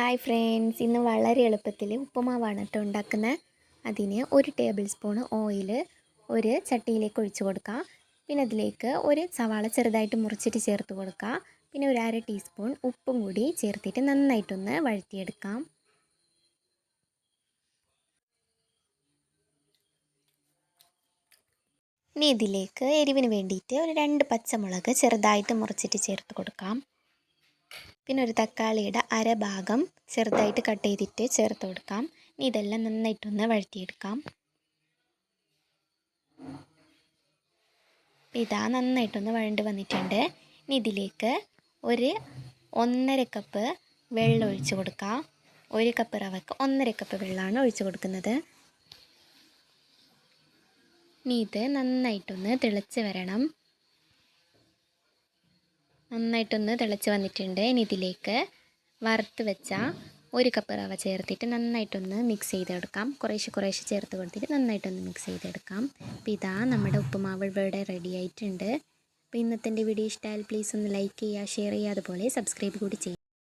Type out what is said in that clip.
Hi friends. ഇന്ന് വളരെ എളുപ്പത്തിൽ ഉപ്പുമാവാണ് കേട്ടോ ഉണ്ടാക്കുന്നത്. അതിന് ഒരു ടേബിൾ സ്പൂൺ ഓയിൽ ഒരു ചട്ടിയിലേക്ക് ഒഴിച്ച് കൊടുക്കുക പിന്നെ അതിലേക്ക് ഒരു സവാള ചെറുതായിട്ട് മുറിച്ചിട്ട് ചേർത്ത് കൊടുക്കുക പിന്നെ ഒരു അര ടീസ്പൂൺ ഉപ്പും കൂടി ചേർത്തിട്ട് നന്നായിട്ടൊന്ന് വഴറ്റിയെടുക്കാം. ഇനി ഇതിലേക്ക് എരിവിന് വേണ്ടിയിട്ട് ഒരു രണ്ട് പച്ചമുളക് ചെറുതായിട്ട് മുറിച്ചിട്ട് ചേർത്ത് കൊടുക്കാം. പിന്നെ ഒരു തക്കാളിയുടെ അരഭാഗം ചെറുതായിട്ട് കട്ട് ചെയ്തിട്ട് ചേർത്ത് കൊടുക്കാം. ഇനി ഇതെല്ലാം നന്നായിട്ടൊന്ന് വഴറ്റിയെടുക്കാം. ഇതാ നന്നായിട്ടൊന്ന് വഴണ്ട് വന്നിട്ടുണ്ട്. ഇനി ഇതിലേക്ക് ഒരു ഒന്നര കപ്പ് വെള്ളം ഒഴിച്ച് കൊടുക്കാം. ഒരു കപ്പ് റവക്ക് ഒന്നര കപ്പ് വെള്ളമാണ് ഒഴിച്ച് കൊടുക്കുന്നത്. ഇനി ഇത് നന്നായിട്ടൊന്ന് തിളച്ച് വരണം. നന്നായിട്ടൊന്ന് തിളച്ച് വന്നിട്ടുണ്ട് ഇനി ഇതിലേക്ക് വറുത്ത് വെച്ച ഒരു കപ്പ് റവ ചേർത്തിട്ട് നന്നായിട്ടൊന്ന് മിക്സ് ചെയ്തെടുക്കാം. കുറേശ്ശെ കുറേശ്ശെ ചേർത്ത് കൊടുത്തിട്ട് നന്നായിട്ടൊന്ന് മിക്സ് ചെയ്തെടുക്കാം. അപ്പോൾ ഇതാ നമ്മുടെ ഉപ്പുമാവ് ഇവിടെ റെഡി ആയിട്ടുണ്ട്. അപ്പോൾ ഇന്നത്തെ വീഡിയോ ഇഷ്ടമായാൽ പ്ലീസ് ഒന്ന് ലൈക്ക് ചെയ്യുക ഷെയർ ചെയ്യുക അതുപോലെ സബ്സ്ക്രൈബ് കൂടി ചെയ്യുക